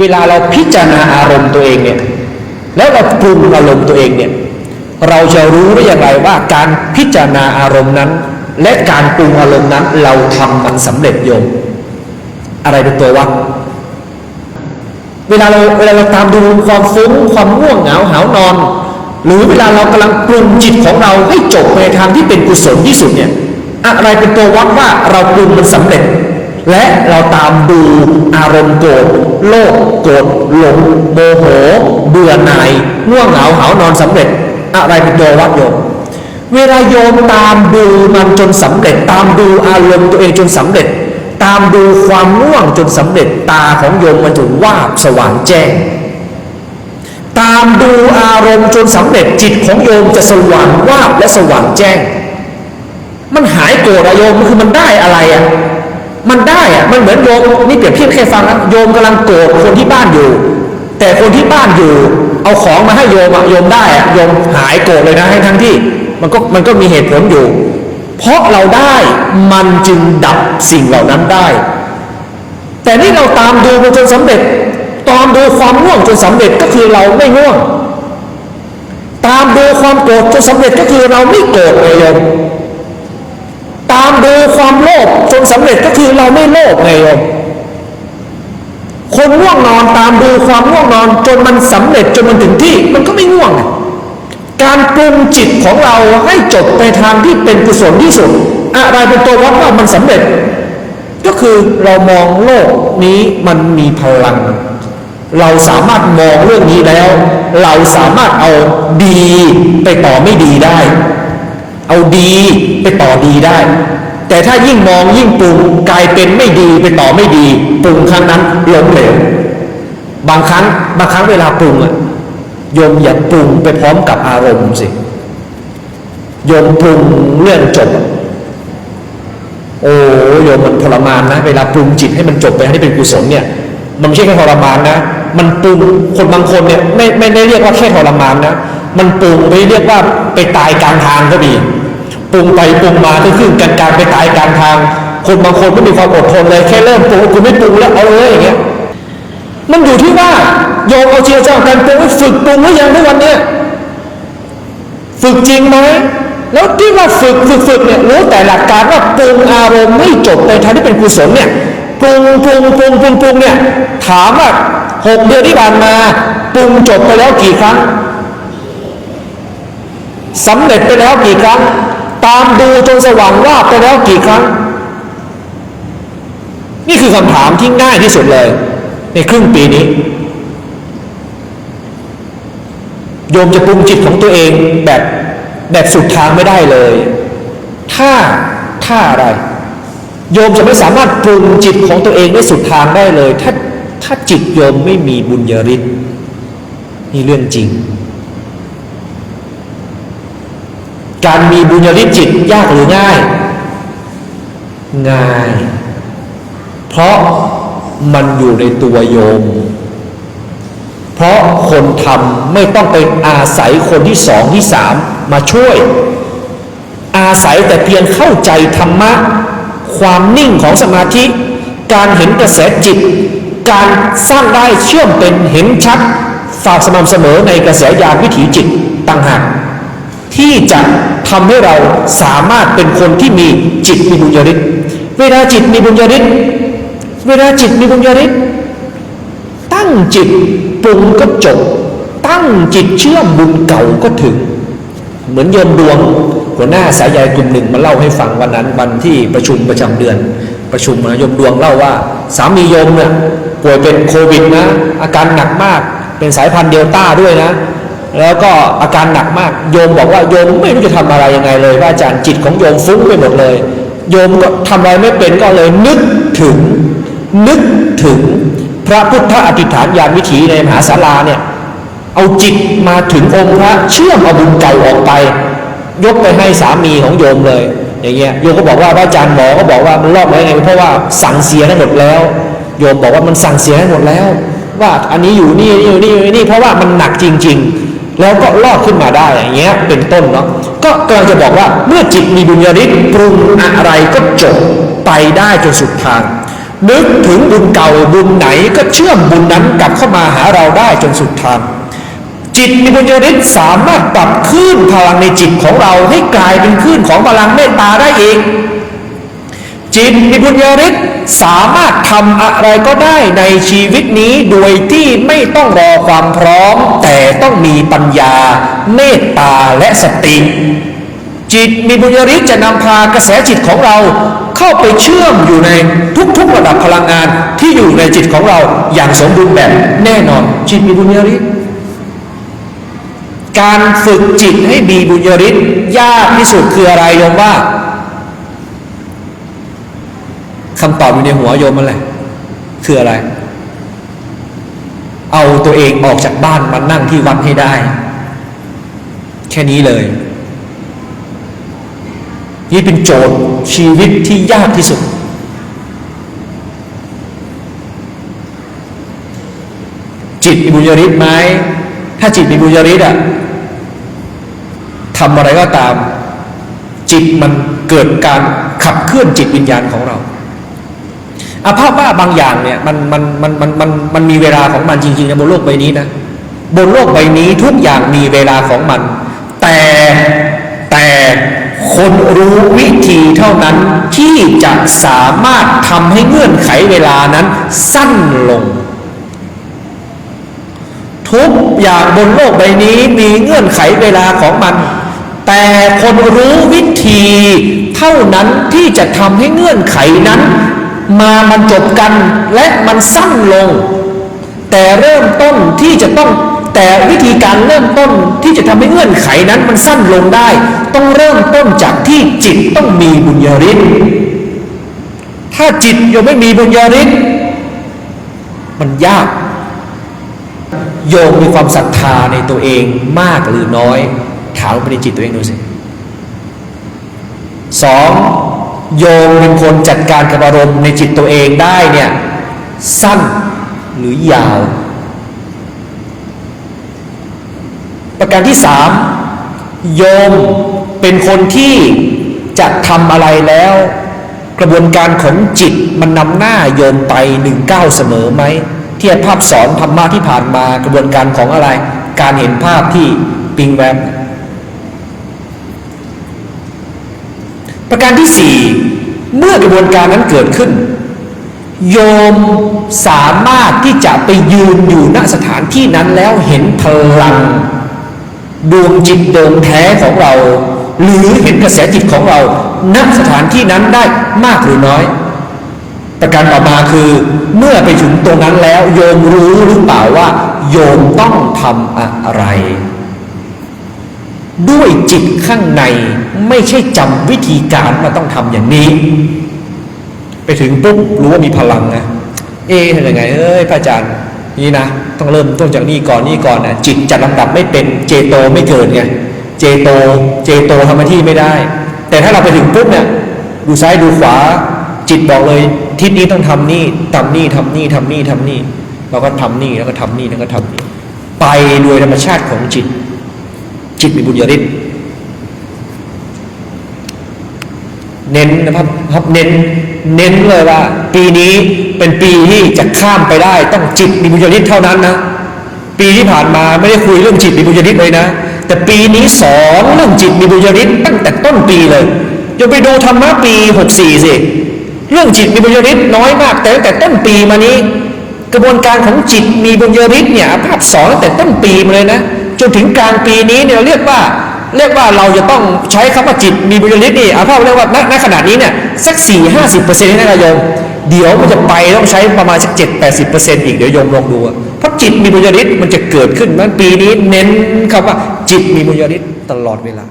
เวลาเราพิจารณาอารมณ์ตัวเองเนี่ยแล้วเราปรุงอารมณ์ตัวเองเนี่ยเราจะรู้ได้อย่างไรว่าการพิจารณาอารมณ์นั้น และการปรุงอารมณ์นั้น เราทำมันสำเร็จโยม อะไรเป็นตัววัดเวลาเราเวลาเราตามดูความฟุ้งความง่วงเหงาหานอน หรือเวลาเรากำลังปรุงจิตของเราให้จบในทางที่เป็นกุศลที่สุดเนี่ยอะไรเป็นตัววัดว่าเราปรุงมันสำเร็จ และเราตามดูอารมณ์โกรธโลภโกรธหลงโมโห เบื่อหน่ายง่วงเหงาหานอนสำเร็จ อะไรเป็นตัววัดโยม เวลาโยมตามดูมันจนสำเร็จ ตามดูอารมณ์ตัวเองจนสำเร็จ ตามดูความง่วงจนสำเร็จตาของโยมมันจะว่าบสว่างแจ้ง ตามดูอารมณ์จนสำเร็จจิตของโยมจะสว่างว่าและสว่างแจ้ง มันหายโกรธอะโยมมันคือมันได้อะไรอะ มันได้อะมันเหมือนโยมนี่เปรียบเทียบแค่ฟังนะโยมกำลังโกรธคนที่บ้านอยู่ แต่คนที่บ้านอยู่ เอาของมาให้โยมอะโยมได้อะโยมหายโกรธเลยนะให้ทั้งที่ มันก็มันก็มีเหตุผลอยู่ เพราะเราได้มันจึงดับสิ่งเหล่านั้นได้ แต่นี่เราตามดูมันจนสำเร็จ ตามดูความง่วงจนสำเร็จก็คือเราไม่ง่วง ตามดูความโกรธจนสำเร็จก็คือเราไม่โกรธไงโยม ตามดูความโลภจนสำเร็จก็คือเราไม่โลภไงโยมคนง่วงนอนตามดูความง่วงนอนจนมันสำเร็จจนมันถึงที่ มันก็ไม่ง่วง การปรุงจิตของเราให้จบไปทางที่เป็นกุศลที่สุดอะไรเป็นตัววัดว่ามันสำเร็จ ก็คือเรามองโลกนี้มันมีพลัง เราสามารถมองเรื่องนี้แล้ว เราสามารถเอาดีไปต่อไม่ดีได้ เอาดีไปต่อดีได้ แต่ถ้ายิ่งมองยิ่งปรุงกลายเป็นไม่ดีไปต่อไม่ดีปรุงครั้งนั้นล้มเหลวบางครั้งบางครั้งเวลาปรุงอะโยมอย่าปรุงไปพร้อมกับอารมณ์สิโยมปรุงเรื่องจบ โอ้โยมมันทรมานนะ เวลาปรุงจิตให้มันจบไปให้เป็นกุศลเนี่ย มันไม่ใช่แค่ทรมานนะ มันปรุงคนบางคนเนี่ยไม่ไม่ได้เรียกว่าแค่ทรมานนะ มันปรุงไปเรียกว่าไปตายกลางทางก็มี ปรุงไปปรุงมาก็ขึ้นกันกลางไปตายกลางทาง คนบางคนไม่มีความอดทนเลยแค่เริ่มปรุงกูไม่ปรุงแล้วเอาเลยอย่างเงี้ยมันอยู่ที่ว่าโยมเอาเชียร์เจ้าการปรุงให้ฝึกปรุงหรือยังทุกวันเนี่ยฝึกจริงไหมแล้วที่ว่าฝึกฝึกฝึกเนี่ยรู้แต่หลักการว่าปรุงอารมณ์ไม่จบในทางที่เป็นกุศลเนี่ยปรุงปรุงปรุงปรุงปรุงเนี่ยถามว่าหกเดือนที่ผ่านมาปรุงจบไปแล้วกี่ครั้งสำเร็จไปแล้วกี่ครั้ง ตามดูจนสว่างว่าไปแล้วกี่ครั้ง นี่คือคำถามที่ง่ายที่สุดเลย ในครึ่งปีนี้ โยมจะปรุงจิตของตัวเองแบบแบบสุดทางไม่ได้เลย ถ้าถ้าอะไร โยมจะไม่สามารถปรุงจิตของตัวเองได้สุดทางได้เลย ถ้าถ้าจิตโยมไม่มีบุญญาฤทธิ์นี่เรื่องจริง การมีบุญญาฤทธิ์จิตยากหรือง่าย ง่าย เพราะมันอยู่ในตัวโยม เพราะคนทำไม่ต้องไปอาศัยคนที่สองที่สามมาช่วย อาศัยแต่เพียงเข้าใจธรรมะ ความนิ่งของสมาธิ การเห็นกระแสจิต การสร้างได้เชื่อมเป็นเห็นชัด ฝากสม่ำเสมอในกระแสญาวิถีจิตต่างหาก ที่จะทำให้เราสามารถเป็นคนที่มีจิตมีบุญญาฤทธิ์เวลาจิตมีบุญญาฤทธิ์เวลาจิตมีบุญญาฤทธิ์ตั้งจิตปรุงก็จบ ตั้งจิตเชื่อมบุญเก่าก็ถึง เหมือนโยมดวง หัวหน้าสายใยกลุ่มหนึ่งมาเล่าให้ฟังวันนั้นวันที่ประชุมประจำเดือน ประชุมนะโยมดวงเล่าว่า สามีโยมเนี่ยป่วยเป็นโควิดนะอาการหนักมากเป็นสายพันธุ์เดลต้าด้วยนะ แล้วก็อาการหนักมากโยมบอกว่าโยมไม่รู้จะทำอะไรยังไงเลยว่าอาจารย์จิตของโยมฟุ้งไปหมดเลย โยมก็ทำอะไรไม่เป็นก็เลยนึกถึงนึกถึงพระพุทธอธิษฐานญาณวิถีในมหาศาลาเนี่ยเอาจิตมาถึงองค์พระเชื่อมเอาบุญเก่าออกไป ยกไปให้สามีของโยมเลย อย่างเงี้ยโยมก็บอกว่าพระอาจารย์หมอก็บอกว่ามันรอดแล้วไงเพราะว่าสั่งเสียทั้งหมดแล้ว โยมบอกว่ามันสั่งเสียทั้งหมดแล้ว ว่าอันนี้อยู่นี่นี่อยู่นี่อยู่นี่เพราะว่ามันหนักจริง ๆ แล้วก็รอดขึ้นมาได้อย่างเงี้ยเป็นต้นเนาะก็กำลังจะบอกว่าเมื่อจิตมีบุญญาฤทธิ์ปรุงอะไรก็จบไปได้จนสุดทาง นึกถึงบุญเก่าบุญไหนก็เชื่อมบุญนั้นกลับเข้ามาหาเราได้จนสุดทาง จิตมีบุญญาฤทธิ์สามารถปรับคลื่นพลังในจิตของเราให้กลายเป็นคลื่นของพลังเมตตาได้เอง จิตมีบุญญาฤทธิ์สามารถทำอะไรก็ได้ในชีวิตนี้โดยที่ไม่ต้องรอความพร้อม แต่ต้องมีปัญญา เมตตาและสติ จิตมีบุญญาฤทธิ์จะนำพากระแสจิตของเรา เข้าไปเชื่อมอยู่ในทุกๆระดับพลังงานที่อยู่ในจิตของเราอย่างสมบูรณ์แบบแน่นอน จิตมีบุญญาฤทธิ์การฝึกจิตให้มีบุญญาฤทธิ์ยากที่สุดคืออะไรโยมว่า คำตอบอยู่ในหัวโยมมันแหละคืออะไร เอาตัวเองออกจากบ้านมานั่งที่วัดให้ได้ แค่นี้เลย นี่เป็นโจทย์ชีวิตที่ยากที่สุด จิตมีบุญญาฤทธิ์ไหมถ้าจิตมีบุญญาฤทธิ์อะทำอะไรก็ตาม จิตมันเกิดการขับเคลื่อนจิตวิญญาณของเรา อาภาพว่าบางอย่างเนี่ยมันมันมันมันมันมันมีเวลาของมันจริงๆนะบนโลกใบนี้นะบนโลกใบนี้ทุกอย่างมีเวลาของมัน แต่แต่คนรู้วิธีเท่านั้นที่จะสามารถทำให้เงื่อนไขเวลานั้นสั้นลง ทุกอย่างบนโลกใบนี้มีเงื่อนไขเวลาของมัน แต่คนรู้วิธีเท่านั้นที่จะทำให้เงื่อนไขนั้น มาบรรจบกันและมันสั้นลง แต่เริ่มต้นที่จะต้องแต่วิธีการเริ่มต้นที่จะทำให้เงื่อนไขนั้นมันสั้นลงได้ ต้องเริ่มต้นจากที่จิตต้องมีบุญญาฤทธิ์ถ้าจิตยังไม่มีบุญญาฤทธิ์มันยาก โยมมีความศรัทธาในตัวเองมากหรือน้อย ถามลงไปในจิตตัวเองดูสิสอง โยมเป็นคนจัดการกับอารมณ์ในจิตตัวเองได้เนี่ยสั้นหรือยาว ประการที่สามโยมเป็นคนที่จะทำอะไรแล้ว กระบวนการของจิตมันนำหน้าโยมไปหนึ่งก้าเสมอไหมเทียบภาพสอนธรรมะที่ผ่านมากระบวนการของอะไร การเห็นภาพที่ปิงแวม ประการที่สี่เมื่อกระบวนการนั้นเกิดขึ้น โยมสามารถที่จะไปยืนอยู่ณสถานที่นั้นแล้วเห็นพลัง ดวงจิตเดิมแท้ของเรา หรือเห็นกระแสจิตของเรา ณสถานที่นั้นได้มากหรือน้อย ประการต่อมาคือเมื่อไปถึงตรงนั้นแล้ว โยมรู้หรือเปล่าว่า โยมต้องทำอะไร ด้วยจิตข้างในไม่ใช่จำวิธีการมาต้องทำอย่างนี้ ไปถึงปุ๊บรู้ว่ามีพลังนะเอ๊ะทำยังไงเอ้ยพระอาจารย์นี่นะต้องเริ่มต้นจากนี่ก่อนนี่ก่อนนะจิตจัดลำดับไม่เป็นเจโตไม่เกิดไงเจโตเจโตทำหน้าที่ไม่ได้ แต่ถ้าเราไปถึงปุ๊บเนี่ยดูซ้ายดูขวา จิตบอกเลยทิศนี้ต้องทำนี่ทำนี่ทำนี่ทำนี่ทำนี่เราก็ทำนี่แล้วก็ทำนี่แล้วก็ทำนี่ไปโดยธรรมชาติของจิต จิตมีบุญญาฤทธิ์เน้นนะครับครับเน้นเน้นเลยว่า ปีนี้เป็นปีที่จะข้ามไปได้ ต้องจิตมีบุญญาฤทธิ์เท่านั้นนะปีที่ผ่านมาไม่ได้คุยเรื่องจิตมีบุญญาฤทธิ์เลยนะ แต่ปีนี้สอนเรื่องจิตมีบุญญาฤทธิ์ตั้งแต่ต้นปีเลยอย่าไปดูธรรมะปี64สิเรื่องจิตมีบุญญาฤทธิ์น้อยมาก แต่ตั้งแต่ต้นปีมานี้ กระบวนการของจิตมีบุญญาฤทธิ์เนี่ยภาพสอนตั้งแต่ต้นปีมาเลยนะ จนถึงกลางปีนี้เนี่ยเรียกว่าเรียกว่าเราจะต้องใช้คำว่าจิตมีบุญลิศนี่อาภาพเรียกว่าณณขณะนี้เนี่ยสักสี่ห้าสิบเปอร์เซ็นต์นะโยมเดี๋ยวมันจะไปต้องใช้ประมาณสักเจ็ดแปดสิบเปอร์เซ็นต์อีกเดี๋ยวโยมลองดูเพราะจิตมีบุญลิศมันจะเกิดขึ้นมันปีนี้เน้นคำว่าจิตมีบุญลิศตลอดเวลา